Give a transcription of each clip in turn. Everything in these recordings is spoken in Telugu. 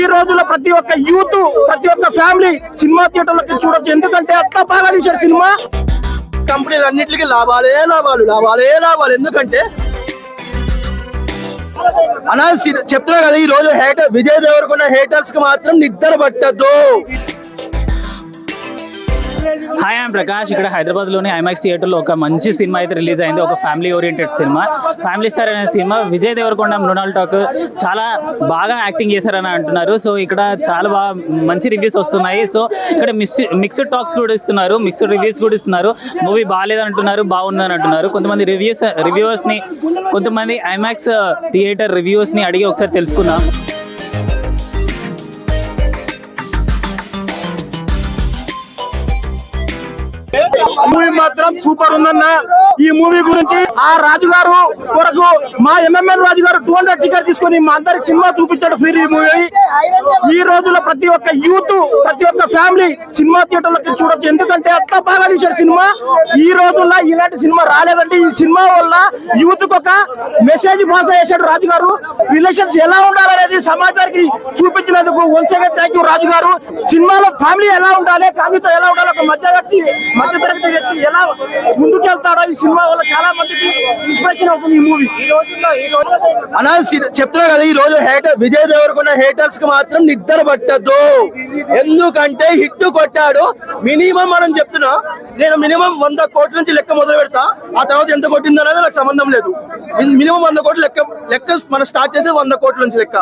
ఈ రోజుల్లో ప్రతి ఒక్క యూత్ ప్రతి ఒక్క ఫ్యామిలీ సినిమా థియేటర్లకి చూడొచ్చు. ఎందుకంటే అట్లా బాగా తీశారు సినిమా. కంపెనీలు అన్నిటికీ లాభాలే లాభాలు లాభాలే లాభాలు. ఎందుకంటే అనా చెప్తున్నా కదా ఈ రోజు హేటర్ విజయ్ దేవరకొండ హేటర్స్కి మాత్రం నిద్ర పట్టద్దు హాయ్ ఐమ్ ప్రకాష్ ఇక్కడ హైదరాబాద్లోని ఐమాక్స్ థియేటర్లో ఒక మంచి సినిమా అయితే రిలీజ్ అయింది. ఒక family oriented cinema. Family star అనే సినిమా విజయ్ దేవరకొండ మృణాల్ టాక్ చాలా బాగా యాక్టింగ్ చేశారని అంటున్నారు. సో ఇక్కడ చాలా బాగా మంచి రివ్యూస్ వస్తున్నాయి. సో ఇక్కడ మిక్స్ మిక్స్డ్ టాక్స్ కూడా ఇస్తున్నారు. మిక్స్డ్ రివ్యూస్ కూడా ఇస్తున్నారు. మూవీ బాగాలేదంటున్నారు బాగుందని అంటున్నారు. కొంతమంది రివ్యూస్ రివ్యూవర్స్ని కొంతమంది ఐమాక్స్ థియేటర్ రివ్యూస్ని అడిగి ఒకసారి తెలుసుకుందాం. మూవీ మాత్రం సూపర్ ఉందన్న. ఈ మూవీ గురించి ఆ రాజు గారు కొరకు మా ఎంఎంఎన్ రాజు గారు టూ హండ్రెడ్ టికెట్ తీసుకొని మా అందరికి సినిమా చూపించాడు ఫ్రీ మూవీ. ఈ రోజుల్లో ప్రతి ఒక్క యూత్ ప్రతి ఒక్క ఫ్యామిలీ సినిమా థియేటర్లకి చూడొచ్చు. ఎందుకంటే అట్లా బాగా తీసాడు సినిమా. ఈ రోజుల్లో ఇలాంటి సినిమా రాలేదంటే ఈ సినిమా వల్ల యూత్ ఒక మెసేజ్ పాస్ చేశాడు రాజు గారు. రిలేషన్స్ ఎలా ఉండాలనేది సమాజానికి చూపించినందుకు once again thank you Raju గారు. సినిమాలో ఫ్యామిలీ ఎలా ఉండాలి ఫ్యామిలీతో ఎలా ఉండాలి ఒక మధ్య వ్యక్తి మధ్య తరగతి వ్యక్తి ఎలా ముందుకు వెళ్తాడో ఈ సినిమా వల్ల చాలా మందికి ఇన్స్పిరేషన్ అవుతుంది ఈ మూవీ ఈ రోజుల్లో ఈ రోజు సి- చెప్తున్నా కదా ఈ రోజు హేటర్ విజయ్ దేవరకొండ హేటర్స్కి మాత్రం నిద్ర పట్టద్దు ఎందుకంటే హిట్ కొట్టాడు. మినిమం మనం చెప్తున్నా నేను మినిమం వంద కోట్ల నుంచి లెక్క మొదలు పెడతా. ఆ తర్వాత ఎంత కొట్టిందో అనేది నాకు సంబంధం లేదు. మినిమం వంద కోట్లు లెక్క లెక్క మనం స్టార్ట్ చేసేది వంద కోట్ల నుంచి లెక్క.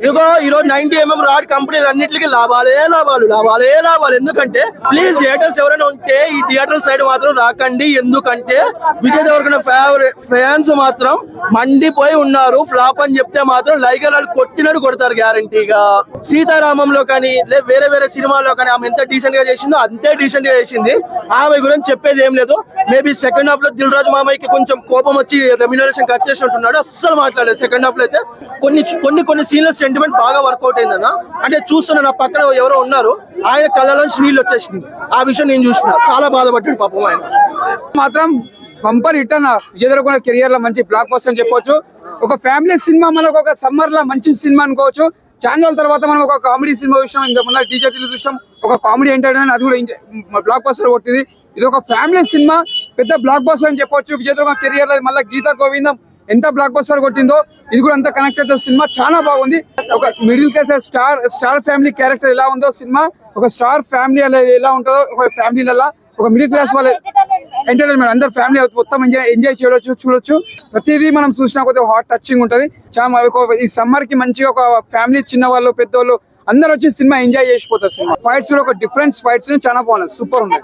ఇదిగో ఈ రోజు నైన్టీ ఎంఎం రాడ్ కంపెనీలు అన్నింటికి లాభాలే లాభాలు లాభాలే లాభాలు. ఎందుకంటే ప్లీజ్ హేటర్స్ ఎవరైనా ఉంటే ఈ థియేటర్ సైడ్ మాత్రం రాకండి. ఎందుకంటే విజయ్ దేవరకొండ ఫేవరెట్ ఫ్యాన్స్ మాత్రం మండిపోయి ఉన్నారు. ఫ్లాప్ అని చెప్తే మాత్రం లైగర్ వాళ్ళు కొట్టినట్టు కొడతారు గ్యారంటీగా. సీతారామంలో కానీ లేదా వేరే వేరే సినిమాల్లో కానీ ఆమె ఎంత డీసెంట్గా చేసిందో అంతే డీసెంట్గా చేసింది. ఆమె గురించి చెప్పేది ఏం లేదు. మేబీ సెకండ్ హాఫ్లో దిల్ రాజు మామయ్యకి కొంచెం కోపం వచ్చి రెమ్యునరేషన్ కట్ చేసి ఉంటున్నాడు. అస్సలు మాట్లాడలేదు సెకండ్ హాఫ్లో అయితే. కొన్ని కొన్ని కొన్ని సీన్ల సెంటిమెంట్ బాగా వర్కౌట్ అయిందన్న. అంటే చూస్తున్నా నా పక్కన ఎవరో ఉన్నారు. ఆయన కళ్ళలోంచి నీళ్ళు వచ్చేసింది ఆ విషయం నేను చూసిన. చాలా బాధపడ్డాడు పాపం ఆయన. మాత్రం బంపర్ రిటర్న్ అన్న కెరియర్లో మంచి బ్లాక్ బస్టర్ అని చెప్పొచ్చు. ఒక ఫ్యామిలీ సినిమా మనకు ఒక సమ్మర్లో మంచి సినిమా అనుకోవచ్చు. చాలా తర్వాత మనం ఒక కామెడీ సినిమా చూసాం ఇంకా మొన్న టీచర్ చూసాం ఒక కామెడీ ఎంటర్టైన్మెంట్ అది కూడా బ్లాక్ బస్టర్ కొట్టింది. ఇది ఒక ఫ్యామిలీ సినిమా పెద్ద బ్లాక్ బస్టర్ అని చెప్పొచ్చు. విజయ్ కెరియర్లో మళ్ళీ గీతా గోవిందం ఎంత బ్లాక్ బస్టర్ కొట్టిందో ఇది కూడా అంత కనెక్ట్ అవుతుంది సినిమా చాలా బాగుంది. ఒక middle class star star family character ఎలా ఉందో సినిమా ఒక స్టార్ ఫ్యామిలీ ఎలా ఉంటుందో ఒక ఫ్యామిలీలలో ఒక మిడిల్ క్లాస్ వాళ్ళ ఎంటర్టైన్మెంట్ అందరు ఫ్యామిలీ మొత్తం ఎంజాయ్ ఎంజాయ్ చేయవచ్చు చూడొచ్చు. ప్రతిదీ మనం చూసినా కొద్దిగా హాట్ టచింగ్ ఉంటుంది. చాలా ఈ సమ్మర్కి మంచిగా ఒక ఫ్యామిలీ చిన్న వాళ్ళు పెద్దోళ్ళు అందరు వచ్చి సినిమా ఎంజాయ్ చేసిపోతారు సినిమా ఫైట్స్ కూడా ఒక డిఫరెన్స్ ఫైట్స్ చాలా బాగున్నాయి. సూపర్ ఉన్నాయి.